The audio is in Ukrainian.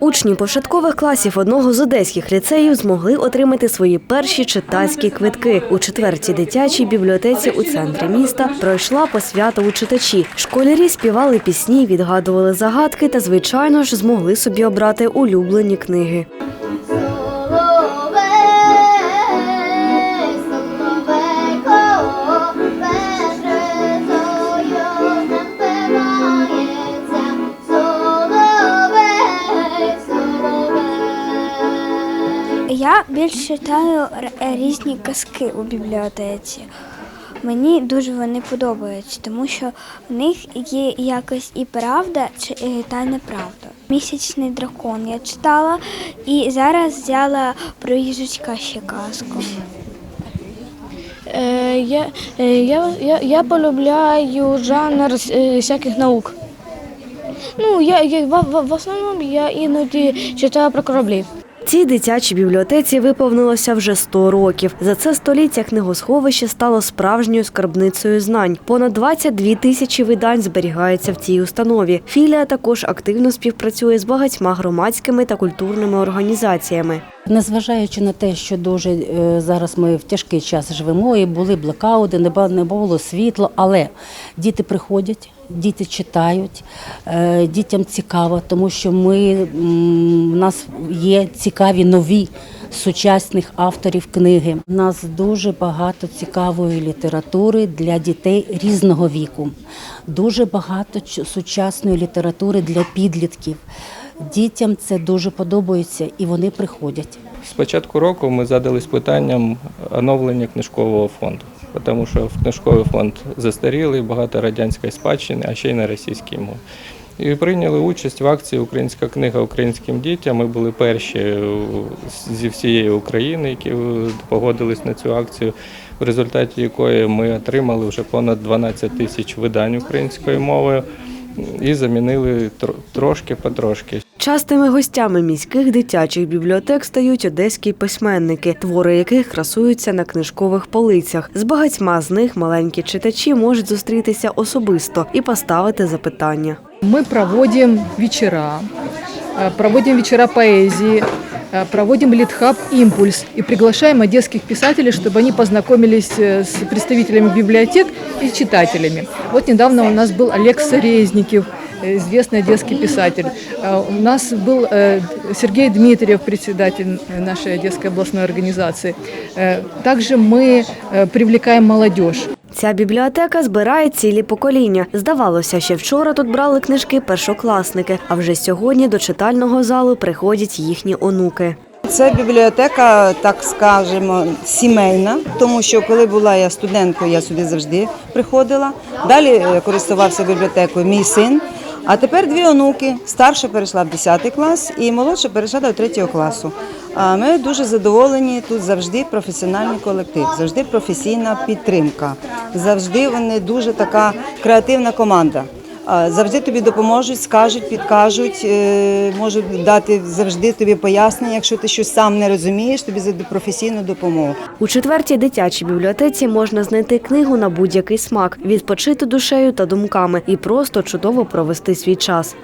Учні початкових класів одного з одеських ліцеїв змогли отримати свої перші читацькі квитки. У четвертій дитячій бібліотеці у центрі міста пройшла посвята у читачі. Школярі співали пісні, відгадували загадки та, звичайно ж, змогли собі обрати улюблені книги. Я більш читаю різні казки у бібліотеці. Мені дуже вони подобаються, тому що в них є якось і правда, е, та неправда. Місячний дракон я читала і зараз взяла про їжачка ще казку. Е, я, е, я, я, я полюбляю жанр е, всяких наук. Ну, я, я, в, в основному я іноді читаю про кораблі. Цій дитячій бібліотеці виповнилося вже 100 років. За це століття книгосховище стало справжньою скарбницею знань. Понад 22 тисячі видань зберігаються в цій установі. Філія також активно співпрацює з багатьма громадськими та культурними організаціями. Незважаючи на те, що дуже е, зараз ми в тяжкий час живемо, і були блекаути, не було світло, але діти приходять, діти читають, е, дітям цікаво, тому що ми, в нас є цікаві нові сучасних авторів книги. У нас дуже багато цікавої літератури для дітей різного віку, дуже багато сучасної літератури для підлітків. Дітям це дуже подобається і вони приходять. З початку року ми задались питанням оновлення книжкового фонду, тому що книжковий фонд застарілий, багато радянської спадщини, а ще й на російській мові. І прийняли участь в акції Українська книга українським дітям. Ми були перші зі всієї України, які погодились на цю акцію, в результаті якої ми отримали вже понад 12 тисяч видань українською мовою і замінили трошки потрошки. Частими гостями міських дитячих бібліотек стають одеські письменники, твори яких красуються на книжкових полицях. З багатьма з них маленькі читачі можуть зустрітися особисто і поставити запитання. Мы проводим вечера, э, проводим вечера поэзии, э, проводим литхаб «Импульс» и приглашаем одесских писателей, чтобы они познакомились э, с представителями библиотек и читателями. Вот недавно у нас был Олег Сарезников, э, известный одесский писатель. Э, У нас был э, Сергей Дмитриев, председатель нашей Одесской областной организации. Э, Также мы э, привлекаем молодежь. Ця бібліотека збирає цілі покоління. Здавалося, ще вчора тут брали книжки першокласники, а вже сьогодні до читального залу приходять їхні онуки. Це бібліотека, так скажемо, сімейна, тому що коли була я студенткою, я сюди завжди приходила. Далі е, користувався бібліотекою мій син. А тепер дві онуки. Старша перейшла в 10 клас і молодша перейшла до 3 класу. А Ми дуже задоволені. Тут завжди професіональний колектив, завжди професійна підтримка. Завжди вони дуже така креативна команда. Завжди тобі допоможуть, скажуть, підкажуть, е, можуть дати завжди тобі пояснення. Якщо ти щось сам не розумієш, тобі за професійну допомогу. У четвертій дитячій бібліотеці можна знайти книгу на будь-який смак, відпочити душею та думками і просто чудово провести свій час.